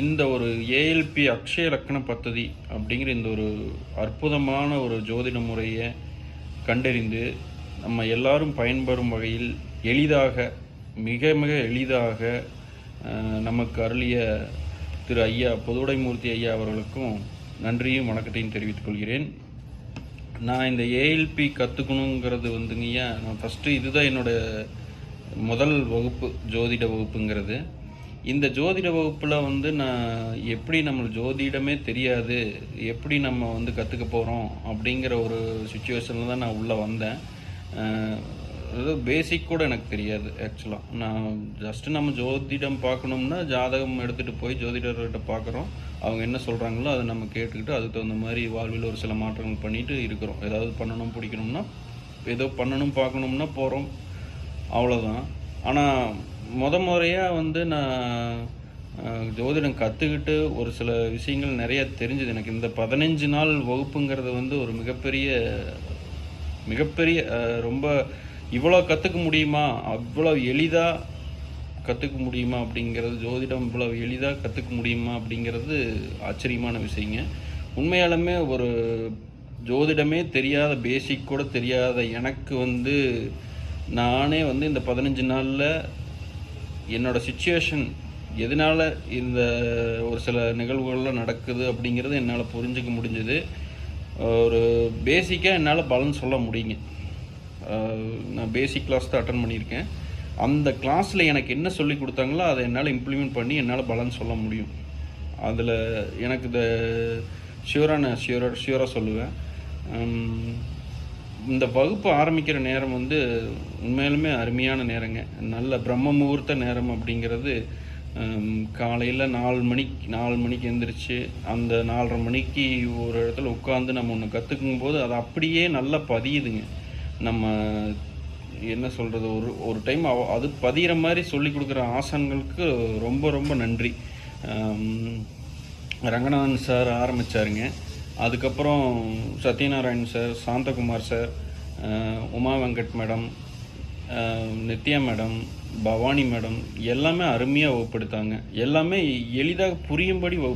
இந்த ஒரு ஏஎல்பி அக்ஷய லக்ன பத்ததி அப்படிங்கிற இந்த ஒரு அற்புதமான ஒரு ஜோதிட முறையை கண்டறிந்து நம்ம எல்லாரும் பயன்பெறும் வகையில் எளிதாக மிக மிக எளிதாக நமக்கு அருளிய திரு ஐயா பொதுவுடைமூர்த்தி ஐயா அவர்களுக்கும் நன்றியும் வணக்கத்தையும் தெரிவித்துக் கொள்கிறேன். நான் இந்த ஏஎல்பி கற்றுக்கணுங்கிறது வந்துங்கய்யா நான் ஃபஸ்ட்டு இதுதான் என்னோட முதல் வகுப்பு ஜோதிட வகுப்புங்கிறது. இந்த ஜோதிட வகுப்பில் வந்து நான் எப்படி நம்ம ஜோதிடமே தெரியாது எப்படி நம்ம வந்து கற்றுக்க போகிறோம் அப்படிங்கிற ஒரு சுச்சுவேஷனில் தான் நான் உள்ளே வந்தேன். அதாவது பேசிக் கூட எனக்கு தெரியாது ஆக்சுவலாக நான் ஜஸ்ட்டு நம்ம ஜோதிடம் பார்க்கணும்னா ஜாதகம் எடுத்துகிட்டு போய் ஜோதிடர்கிட்ட பார்க்குறோம். அவங்க என்ன சொல்கிறாங்களோ அதை நம்ம கேட்டுக்கிட்டு அதுக்கு தகுந்த மாதிரி வாழ்வில் ஒரு சில மாற்றங்கள் பண்ணிட்டு இருக்கிறோம். ஏதாவது பண்ணணும் பிடிக்கணும்னா ஏதோ பண்ணணும் பார்க்கணும்னா போகிறோம் அவ்வளோதான் ஆனால் முத முறையாக வந்து நான் ஜோதிடம் கற்றுக்கிட்டு ஒரு சில விஷயங்கள் நிறைய தெரிஞ்சுது. எனக்கு இந்த பதினஞ்சு நாள் வகுப்புங்கிறது வந்து ஒரு மிகப்பெரிய மிகப்பெரிய ரொம்ப இவ்வளோ கற்றுக்க முடியுமா? அவ்வளோ எளிதாக கற்றுக்க முடியுமா? அப்படிங்கிறது ஜோதிடம் இவ்வளோ எளிதாக கற்றுக்க முடியுமா? அப்படிங்கிறது ஆச்சரியமான விஷயங்க. உண்மையாலுமே ஒரு ஜோதிடமே தெரியாத பேசிக் கூட தெரியாத எனக்கு வந்து நானே வந்து இந்த பதினஞ்சு நாளில் என்னோட சுச்சுவேஷன் எதனால் இந்த ஒரு சில நிகழ்வுகள்லாம் நடக்குது அப்படிங்கிறது என்னால் புரிஞ்சுக்க முடிஞ்சுது. ஒரு பேசிக்காக என்னால் பலன் சொல்ல முடியுங்க. நான் பேசிக் கிளாஸ் தான் அட்டன் பண்ணியிருக்கேன். அந்த கிளாஸில் எனக்கு என்ன சொல்லி கொடுத்தாங்களோ அதை என்னால் இம்ப்ளிமெண்ட் பண்ணி என்னால் பலன் சொல்ல முடியும். அதில் எனக்கு இந்த ஷியூராக நான் ஷியூராக ஷியூராக சொல்லுவேன். இந்த வகுப்பு ஆரம்பிக்கிற நேரம் வந்து உண்மையிலுமே அருமையான நேரங்க. நல்ல பிரம்ம முகூர்த்த நேரம் அப்படிங்கிறது காலையில் நாலு மணிக்கு நாலு மணிக்கு எந்திரிச்சு அந்த நாலரை மணிக்கு ஒரு இடத்துல உட்காந்து நம்ம ஒன்று கற்றுக்கும் போது அது அப்படியே நல்லா பதியுதுங்க. நம்ம என்ன சொல்கிறது ஒரு ஒரு டைம் அது பதிகிற மாதிரி சொல்லி கொடுக்குற ஆசான்களுக்கு ரொம்ப ரொம்ப நன்றி. ரங்கநாதன் சார் ஆரம்பித்தாருங்க அதுக்கப்புறம் Satyanarayan sir Santhakumar sir Uma Venkat madam Nithya madam Bhavani madam எல்லாமே அருமையாக வகுப்படுத்தாங்க. எல்லாமே எளிதாக புரியும்படி வகுப்பு